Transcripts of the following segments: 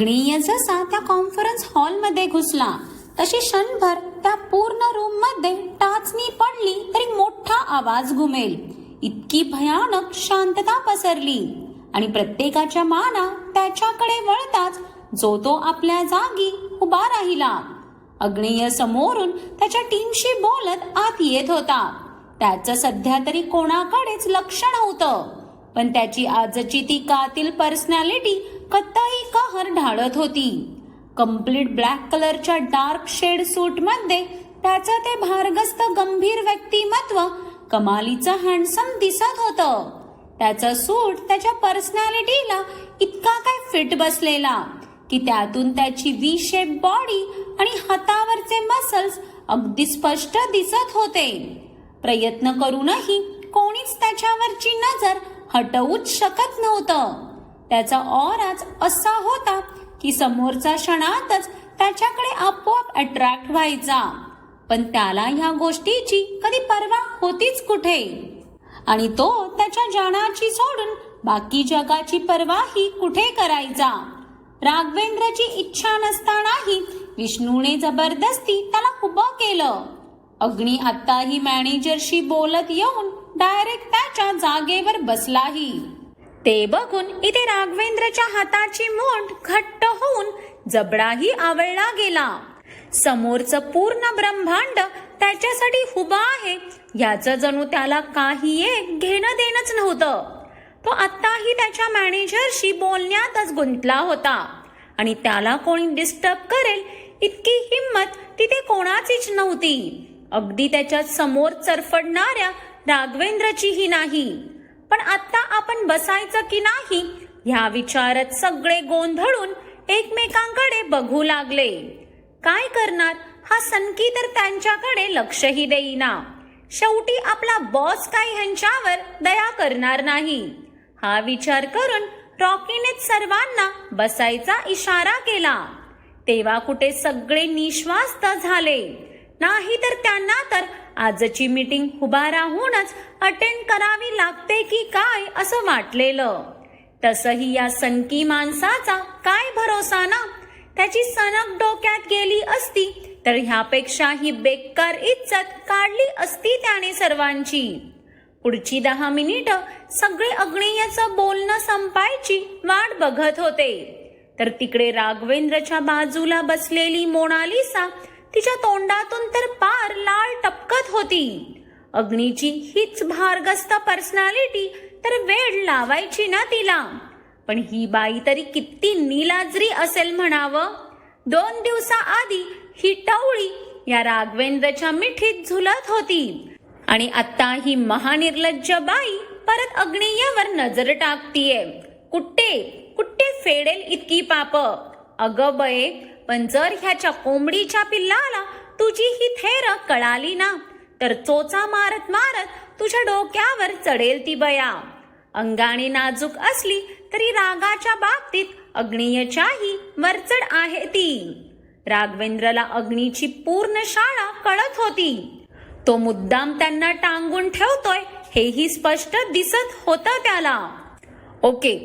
अग्नेय जसा त्या कॉन्फरन्स हॉलमध्ये घुसला. तशी क्षणभर त्या पूर्ण रूममध्ये टाचणी पडली तरी मोठा आवाज घुमेल. इतकी भयानक शांतता पसरली. आणि प्रत्येकाच्या माना त्याच्याकडे वळताच जो तो आपल्या जागी उभा राहिला. अग्नेय समोरून त्याच्या टीमशी बोलत आत येत होता. त्याचं सध्या तरी कोणाकडेच लक्ष नव्हतं. पण त्याची आजची ती कातील पर्सनॅलिटी कत्ताई कहर ढाळत होती. कंप्लीट ब्लॅक कलरच्या डार्क शेड सूटमध्ये त्याचं ते भारगस्त गंभीर व्यक्तिमत्व कमालीचं हँडसम दिसत होतं. त्याचा सूट त्याच्या पर्सनॅलिटीला इतका काय फिट बसलेला की त्यातून त्याची वी शेप बॉडी आणि हातावरचे मसल्स अगदी स्पष्ट दिसत होते. प्रयत्न करूनही कोणीच त्याच्यावरची नजर हटवूच शकत नव्हतं. त्याचा ऑराच असा होता की समोरचा क्षणातच त्याच्याकडे आपोआप अट्रॅक्ट व्हायचा. पण त्याला ह्या गोष्टीची कधी पर्वा होतीच कुठे? आणि तो त्याच्या जाणाची सोडून बाकी जगाची पर्वाही कुठे करायचा? राघवेंद्रची इच्छा नसतानाही विष्णूने जबरदस्ती त्याला उभं केलं. अग्नी आत्ताही मॅनेजरशी बोलत येऊन डायरेक्ट त्याच्या जागेवर बसलाही. ते बघून इथे राघवेंद्रच्या हाताची मूठ घट्ट होऊन जबडाही आवळला गेला. समोरचं पूर्ण ब्रह्मांड त्याच्यासाठी हुबा आहे याचं जणू त्याला काही एक घेणं देणंच नव्हतं. तो आत्ताही त्याच्या मॅनेजरशी बोलण्यातच गुंतला होता आणि त्याला कोणी डिस्टर्ब करेल इतकी हिंमत तिथे कोणाचीच नव्हती. अगदी त्याच्यासमोर चरफडणाऱ्या राघवेंद्रचीही नाही. पण आता आपण बसायचं की नाही ह्या विचारात सगळे गोंधळून एकमेकांकडे बघू लागले. काय करणार? हा सनकी तर त्यांच्याकडे लक्षही देईना. शेवटी आपला बॉस काय ह्यांच्यावर दया करणार नाही? हा विचार करून रॉकीने सर्वांना बसायचा इशारा केला. तेव्हा कुठे सगळे निश्वास्त झाले. नाही तर त्यांना तर आजची मीटिंग उभा राहूनच अटेंड करावी लागते की काय असं वाटलेलं? तसही या संकी माणसाचा काय भरोसा ना? त्याची सनक डोक्यात गेली असती तर ह्यापेक्षा ही बेकार इज्जत काढली असती त्याने सर्वांची. पुढची दहा मिनिटं सगळे अग्नेयाचं बोलणं संपायची वाट बघत होते. तर तिकडे राघवेंद्रच्या बाजूला बसलेली मोनालिसा तिच्या तोंडातून तर पार लाल टपकत होती. अग्नीची हीच भारगस्त पर्सनॅलिटी तर वेळ लावायची ना तिला. पण ही बाई तरी किती निलाजरी असेल म्हणावं. दोन दिवसाआधी ही टवळी या राघवेंद्रच्या मिठीत झुलत होती. आणि आता ही महानिर्लज्ज बाई परत अग्नियावर नजर टाकतीये. कुठे कुठे फेडेल इतकी पाप. अगं बये पण जर ह्याच्या कोंबडीच्या पिल्लाला तुझी ही थेर कळाली ना तर चोचा मारत मारत तुझ्या डोक्यावर चढेल ती बया. अंगाणी नाजूक असली तरी रागाच्या बाबतीत अग्नीयच्याही वरचढ आहे ती. राघवेंद्रला अग्नीची पूर्ण शाळा कळत होती. तो मुद्दाम त्यांना टांगून ठेवतोय हेही स्पष्ट दिसत होतं त्याला. Okay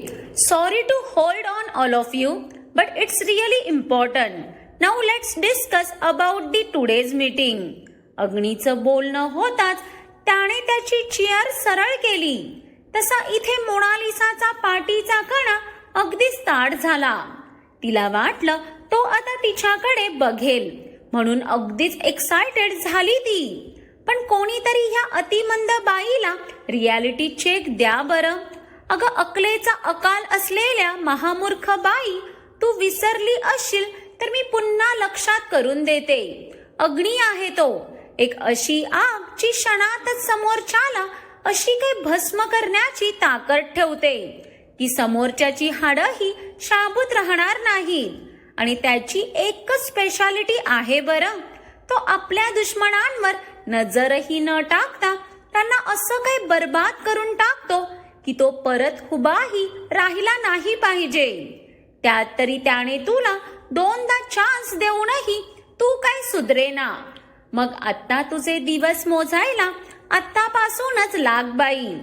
sorry to hold on all of you but it's really important now let's discuss about the today's meeting अग्नीचं बोलणं होताच त्याने त्याची चेअर सरळ केली. तसा इथे मोनालिसाचा पाठीचा कणा अगदीच ताट झाला. तिला वाटलं तो आता तिच्याकडे बघेल. म्हणून अगदीच एक्सायटेड झाली ती. पण कोणीतरी ह्या अतिमंद बाईला रियालिटी चेक द्या बरं. अगं अकलेचा अकाल असलेल्या महामूर्ख बाई तू विसरली असशील तर मी पुन्हा लक्षात करून देते. अग्नी आहे तो. एक अशी आग जी क्षणातच समोरच्याला अशी काही भस्म करण्याची ताकद ठेवते. की समोरच्याची हाडंही शाबूत राहणार नाही. आणि त्याची एकच स्पेशालिटी आहे बरं. तो आपल्या दुश्मनांवर नजरही न टाकता त्यांना असं काही बर्बाद करून टाकतो की तो परत हुबाही राहिला नाही पाहिजे. त्यात तरी त्याने तुला दोनदा चान्स देऊनही तू काय सुधरेना मग आत्ता तुझे दिवस मोजायला आत्तापासूनच लाग बाई.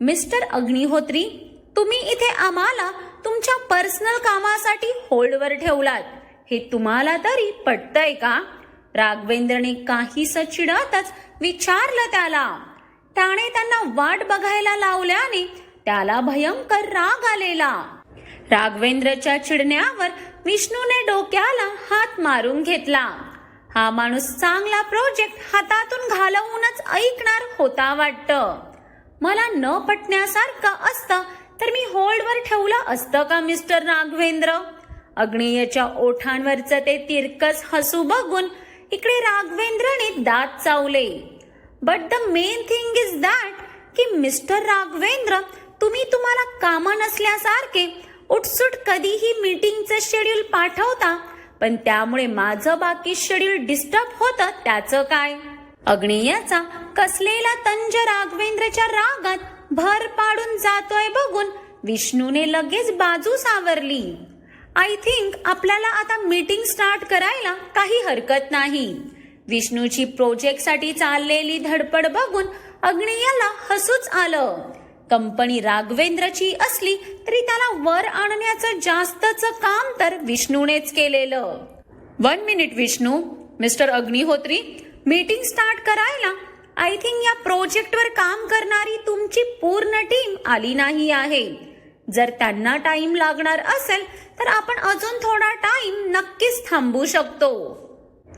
मिस्टर अग्निहोत्री तुम्ही इथे आम्हाला तुमच्या पर्सनल कामासाठी होल्डवर ठेवलात. हे तुम्हाला तरी पटतंय का? राघवेंद्रने काही चिडतच विचारलं त्याला. त्याने त्यांना वाट बघायला लावल्याने त्याला भयंकर राग आलेला. राघवेंद्रच्या चिडण्यावर विष्णूने डोक्याला हात मारून घेतला. हा माणूस चांगला प्रोजेक्ट हातातून घालवूनच ऐकणार होता वाटतं. मला न पटण्यासारखं असतं तर मी होल्डवर ठेवलं असतं का मिस्टर राघवेंद्र? अग्नेयच्या ओठांवरचं ते तिरकस हसू बघून इकडे राघवेंद्रने दात चावले. But the main thing is that की मिस्टर राघवेंद्र तुम्ही तुम्हाला कामं नसल्यासारखे उठसूट कधीही मीटिंगचं शेड्यूल पाठवता पण त्यामुळे माझं बाकी शेड्यूल डिस्टर्ब होतं त्याचं काय? अग्नेयाचा कसलेला तंज राघवेंद्रच्या रागात भर पाडून जातोय बघून विष्णूने लगेच बाजू सावरली. आय थिंक आपल्याला आता मीटिंग स्टार्ट करायला काही हरकत नाही. विष्णूची प्रोजेक्टसाठी चाललेली धडपड बघून अग्नियाला हसूच आलं. कंपनी राघवेंद्रची असली तरी त्याला वर आणण्याचं जास्तच काम तर विष्णूनेच केलेलं. One minute Vishnu. Mister Agnihotri meeting start करायला. आय थिंक या प्रोजेक्टवर काम करणारी तुमची पूर्ण टीम आली नाही आहे. जर त्यांना टाइम लागणार असेल तर आपण अजून थोडा टाइम नक्कीच थांबू शकतो.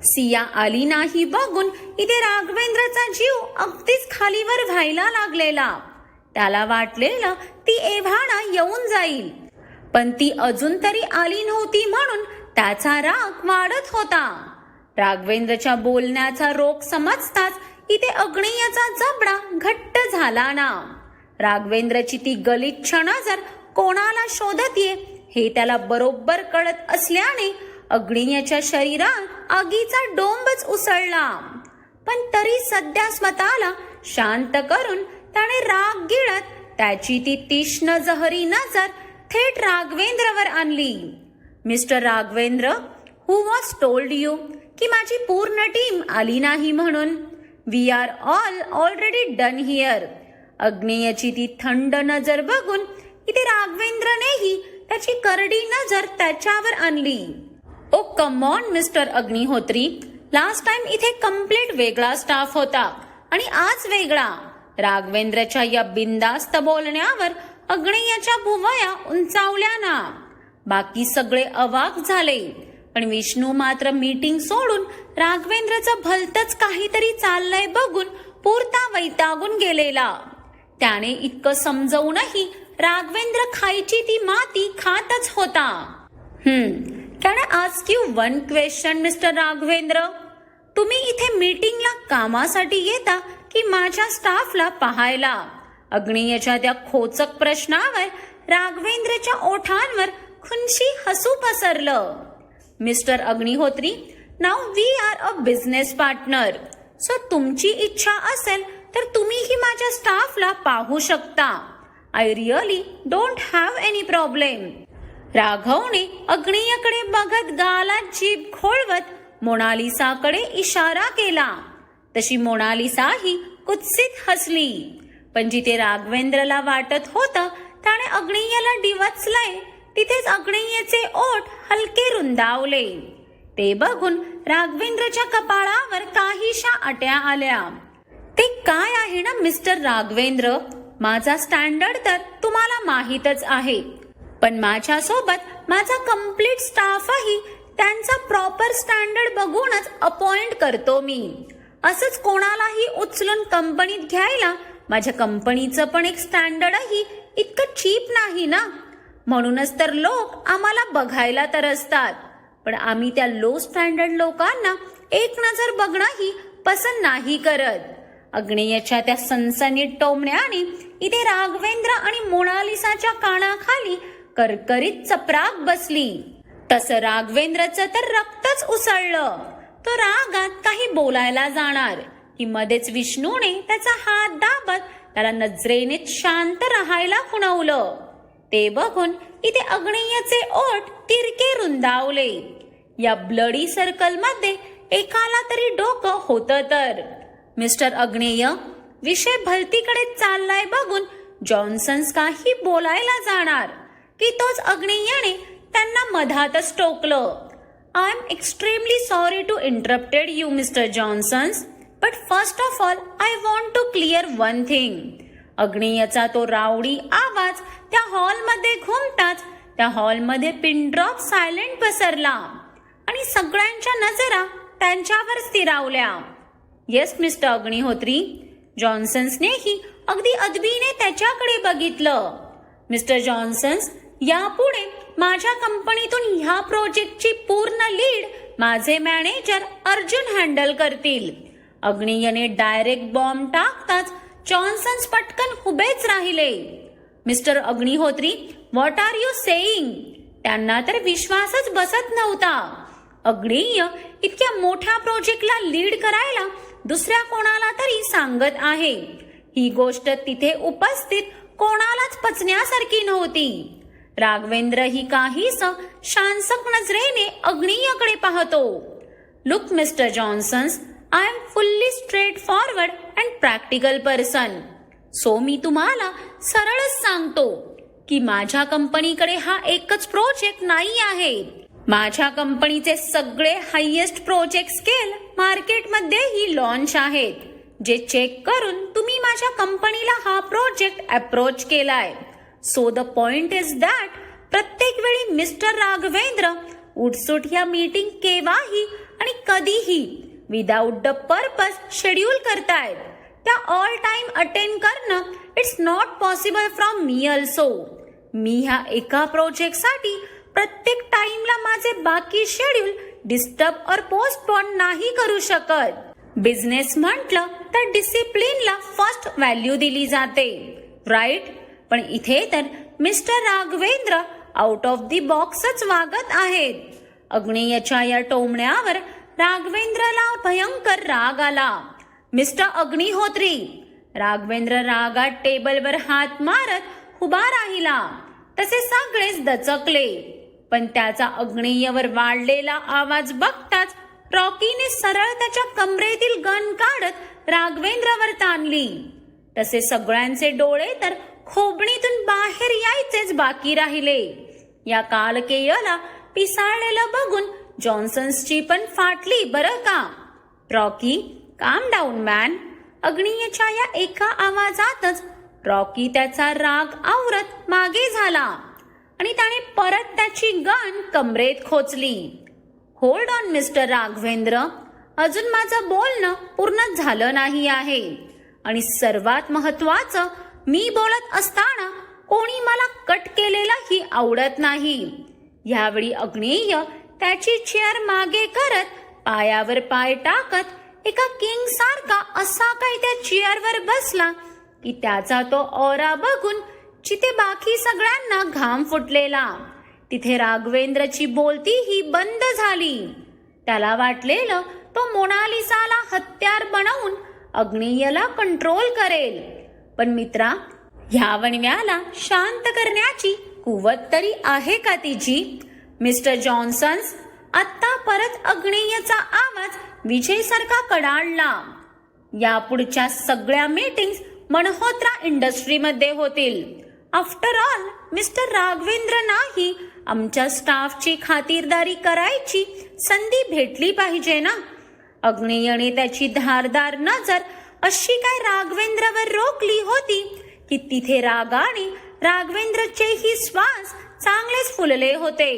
सिया आली नाही बघून इथे राघवेंद्रचा जीव अगदीच खालीवर व्हायला लागलेला. त्याला वाटलेलं ती एव्हाना येऊन जाईल. पण ती अजून तरी आली नव्हती म्हणून त्याचा राग वाढत होता. राघवेंद्रच्या बोलण्याचा रोग समजताच इथे अग्नियाचा जबडा घट्ट झाला ना. राघवेंद्रची ती गलिच्छ नजर कोणाला शोधत ये हे त्याला बरोबर कळत असल्याने अग्नियाच्या शरीरात आगीचा डोंबच उसळला. पण तरी सध्या स्वतःला शांत करून त्याने राग गिळत त्याची ती तीक्ष्ण जहरी नजर थेट राघवेंद्रवर आणली. Mister Raghavendra who was told you की माझी पूर्ण टीम आली नाही म्हणून? We are all already done here अग्नेयची ती थंड नजर बघून इथे राघवेंद्रनेही त्याची करडी नजर त्याच्यावर आणली. Oh, O come on mister Agnihotri. Last time इथे कंप्लीट वेगळा स्टाफ होता आणि आज वेगळा. राघवेंद्रच्या या बिंदास्त बोलण्यावर अग्नियाच्या भुवया उंचावल्या ना बाकी सगळे अवाक झाले. पण विष्णू मात्र मीटिंग सोडून राघवेंद्रचं भलतच काहीतरी चाललंय बघून पुरता वैतागून गेलेला. त्याने इतकं समजवूनही राघवेंद्र खायची ती माती खातच होता. हम्म can I ask you one question mister Raghavendra? तुम्ही इथे मीटिंगला कामासाठी येता की माझ्या स्टाफला पाहायला. अग्नियच्या त्या खोचक प्रश्नावर राघवेंद्रच्या ओठांवर खुनशी हसू पसरलं. Mister Agnihotri now we are a business partner so तुमची इच्छा असेल तर तुम्हीही माझ्या स्टाफला पाहू शकता. I really don't have any problem राघवने अग्नियकडे बघत गालात जीभ खोळवत मोनालिसाकडे इशारा केला. तशी मोनालिसाही कुत्सित हसली. पण जिथे राघवेंद्रला वाटत होतं त्याने अग्नियाला डिवचलंय तिथेच अग्नियेचे ओठ हलके रुंदावले. ते बघून राघवेंद्रच्या कपाळावर काहीशा अट्या आल्या. ते काय आहे ना मिस्टर राघवेंद्र? माझा स्टँडर्ड तर तुम्हाला माहीतच आहे. पण माझ्यासोबत माझा कंप्लीट स्टाफही त्यांचा प्रॉपर स्टँडर्ड बघूनच अपॉइंट करतो मी. असंच कोणालाही उचलून कंपनीत घ्यायला माझ्या कंपनीचं पण एक स्टँडर्डही इतकं चीप नाही ना? म्हणूनच तर लोक आम्हाला बघायला तर असतात. पण आम्ही त्या लो स्टँडर्ड लोकांना एक नजर बघणंही पसंत नाही करत. अग्नेयाच्या त्या सनसनीत टोमण्याने इथे राघवेंद्र आणि मोनालिसाच्या कानाखाली करकरीत चपराक बसली. तसं राघवेंद्रचं तर रक्तच उसळलं. तो रागात काही बोलायला जाणार. की मध्येच विष्णूने त्याचा हात दाबत त्याला नजरेने शांत राहायला खुणवलं. ते बघून इथे अग्नेयाचे ओठ तिरके रुंदावले. या ब्लडी सर्कलमध्ये एकाला तरी डोकं होतं तर. मिस्टर अग्नेय विषय भलतीकडे चाललाय बघून जॉन्सन्स काही बोलायला जाणार की तोच अग्नेयाने त्यांना मधातच टोकलं. I am extremely sorry to interrupted you mister Johnsons but first of all I want to clear one thing अग्नियचा तो रावडी आवाज त्या हॉलमध्ये घुमताच त्या हॉलमध्ये पिनड्रॉप सायलेंट पसरला. आणि सगळ्यांच्या नजरा त्यांच्यावर स्थिरावल्या. येस मिस्टर अग्निहोत्री जॉन्सन्सनेही अगदी अदबीने त्याच्याकडे बघितलं. मिस्टर जॉन्सन्स यापुढे माझ्या कंपनीतून ह्या प्रोजेक्टची पूर्ण लीड माझे मॅनेजर अर्जुन हँडल करतील. अग्नियने डायरेक्ट बॉम्ब टाकताच जॉन्सन्स पटकन उभेच राहिले. Mister Agnihotri what are you saying त्यांना तर विश्वासच बसत नव्हता. अग्निय इतक्या मोठ्या प्रोजेक्टला लीड करायला दुसऱ्या कोणाला तरी सांगत आहे. ही गोष्ट तिथे उपस्थित कोणालाच पचण्यासारखी नव्हती. राघवेंद्र ही काहीस शांसक नजरेने अग्नियकडे पाहतो. Look mister Johnsons I am fully straightforward and practical person so मी तुम्हाला सरळच सांगतो की माझ्या कंपनीकडे हा एकच प्रोजेक्ट नाही आहे. माझ्या कंपनीचे सगळे हायेस्ट प्रोजेक्ट स्केल मार्केटमध्येही लॉन्च आहेत. जे चेक करून तुम्ही माझ्या कंपनीला हा प्रोजेक्ट अप्रोच केलाय. So the point is that प्रत्येक वेळी मिस्टर राघवेंद्र उठसूट ह्या मीटिंग केव्हाही आणि कधीही विदाउट द पर्पज शेड्यूल करतायत. त्या ऑल टाइम अटेंड करणं it's not possible from me also मी ह्या एका प्रोजेक्टसाठी प्रत्येक टाइमला माझे बाकी शेड्यूल डिस्टर्ब और पोस्टपोन नाही करू शकत. बिझनेस म्हटलं तर डिसिप्लिनला फर्स्ट व्हॅल्यू दिली जाते. राईट पण इथे तर mister Raghavendra out of the बॉक्सच वागत आहेत. अग्नेयच्या या टोमण्यावर राघवेंद्रला भयंकर राग आला. मिस्टर अग्निहोत्री राघवेंद्र रागात टेबलवर हात मारत उभा राहिला. तसे सगळेच दचकले. पण त्याचा अग्नेयवर वाढलेला आवाज बघताच रॉकीने सरळ त्याच्या कमरेतील गन काढत राघवेंद्रवर ताणली. तसे सगळ्यांचे डोळे तर खोबणीतून बाहेर यायचेच बाकी राहिले. या कालकेयला पिसाळलेलं बघून जॉन्सन्सची पण फाटली बरं का? रॉकी काम डाऊन मॅन अग्नियच्या या एका आवाजातच रॉकी त्याचा राग आवरत मागे झाला आणि त्याने परत त्याची गन कमरेत खोचली. Hold on mister Raghavendra. अजून माझं बोलणं पूर्ण झालं नाही आहे. आणि सर्वात महत्वाचं मी बोलत असताना कोणी मला कट केलेलाही आवडत नाही. यावेळी अग्नेय त्याची चेअर मागे करत पायावर पाय टाकत एका किंग सारखा असा काही त्या चेअरवर बसला की त्याचा तो ओरा बघून जिथे बाकी सगळ्यांना घाम फुटलेला तिथे राघवेंद्रची बोलती ही बंद झाली. त्याला वाटलेलं तो मोनालिसाला हत्यार बनवून अग्नेयला कंट्रोल करेल. पण मित्रा ह्या वणव्याला शांत करण्याची कुवत तरी आहे का तिची? मिस्टर जॉन्सन्स आत्ता परत अग्नेयचा आवाज विजयसारखा कडाडला. यापुढच्या सगळ्या मीटिंग्स मल्होत्रा इंडस्ट्रीमध्ये होतील. आफ्टर ऑल मिस्टर राघवेंद्र नाही आमच्या स्टाफची खातिरदारी करायची संधी भेटली पाहिजे ना? अग्नेयने त्याची धारदार नजर अशी काय राघवेंद्रवर रोखली होती की तिथे रागाने राघवेंद्रचेही श्वास चांगलेच फुलले होते.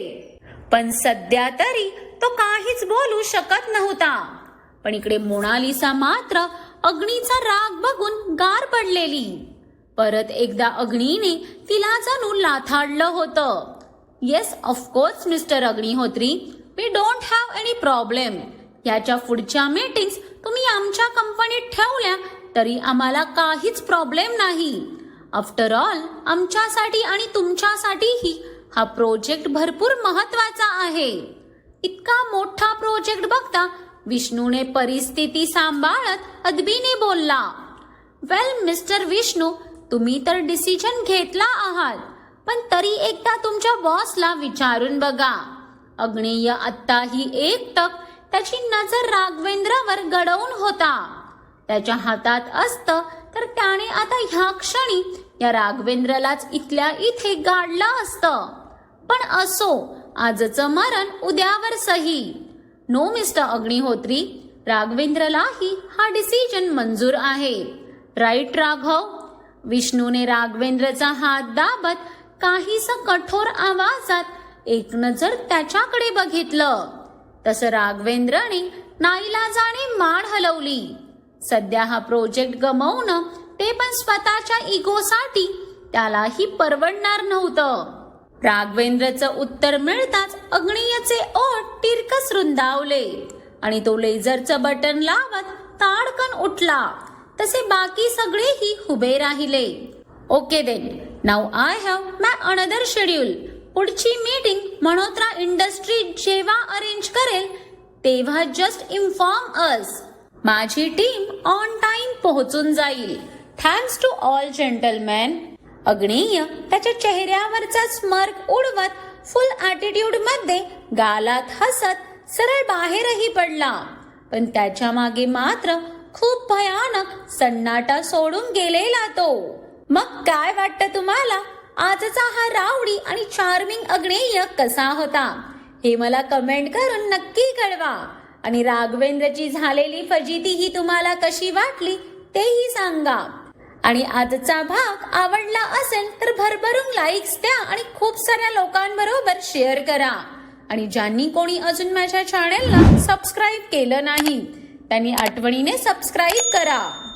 पण सध्या तरी तो काहीच बोलू शकत नव्हता. पण इकडे मोनालिसा मात्र अग्नीचा राग बघून गार पडलेली. परत एकदा अग्नीने तिला जणू लाथाडलं होतं. Yes of course mister Agnihotri. We don't have any problem याच्या पुढच्या मीटिंग्स तुम्ही आमच्या कंपनीत ठेवल्या तरी आम्हाला काहीच प्रॉब्लेम नाही. आफ्टर ऑल आमच्यासाठी आणि तुमच्यासाठीही हा प्रोजेक्ट भरपूर महत्त्वाचा आहे. इतका मोठा प्रोजेक्ट बघता विष्णूने परिस्थिती सांभाळत अदबीने बोलला वेल मिस्टर विष्णू तुम्ही तर डिसिजन घेतला आहात पण तरी एकदा तुमच्या बॉसला विचारून बघा. अग्नेय आत्ताही एक तक त्याची नजर राघवेंद्रवर गडवून होता. त्याच्या हातात असतं तर त्याने आता ह्या क्षणी या राघवेंद्रलाच इथल्या इथे गाडलं असतं. पण असो आजचं मरण उद्यावर सही. नो मिस्टर अग्निहोत्री राघवेंद्रलाही हा डिसिजन मंजूर आहे. राईट राघव? विष्णूने राघवेंद्रचा हात दाबत काहीस कठोर आवाजात एक नजर त्याच्याकडे बघितलं. तसं राघवेंद्रने नाईलाजाने मान हलवली. सध्या हा प्रोजेक्ट गमवणं ते पण स्वतःच्या इगोसाठी त्यालाही परवडणार नव्हतं. राघवेंद्रचं उत्तर मिळताच अग्नियचे ओठ तिरकस रुंदावले आणि तो लेझरचं बटन लावत ताडकन उठला. तसे बाकी सगळेही उभे राहिले. Okay then now I have my another schedule पुढची मीटिंग मल्होत्रा इंडस्ट्री जेव्हा अरेंज करेल तेव्हा जस्ट इन्फॉर्म अस माझी टीम ऑन टाइम पोहोचून जाईल. थँक्स टू ऑल जेंटलमॅन अग्नेय त्याच्या चेहऱ्यावरचा स्मर्क उडवत फुल ऍटिट्यूडमध्ये गालात हसत सरळ बाहेरही पडला. पण त्याच्यामागे मात्र खूप भयानक सन्नाटा सोडून गेलेला तो. मग काय वाटतं तुम्हाला? आजचा हा रावडी आणि चार्मिंग अग्नेय कसा होता? हे मला कमेंट करून नक्की कळवा. आणि राघवेंद्रची झालेली फजिती ही तुम्हाला कशी वाटली तेही सांगा. आणि आजचा भाग आवडला असेल तर भरभरून लाईक्स द्या आणि खूप साऱ्या लोकांबरोबर शेअर करा. आणि ज्यांनी कोणी अजून माझ्या चॅनेलला सबस्क्राईब केलं नाही त्यांनी आठवणीने सबस्क्राईब करा.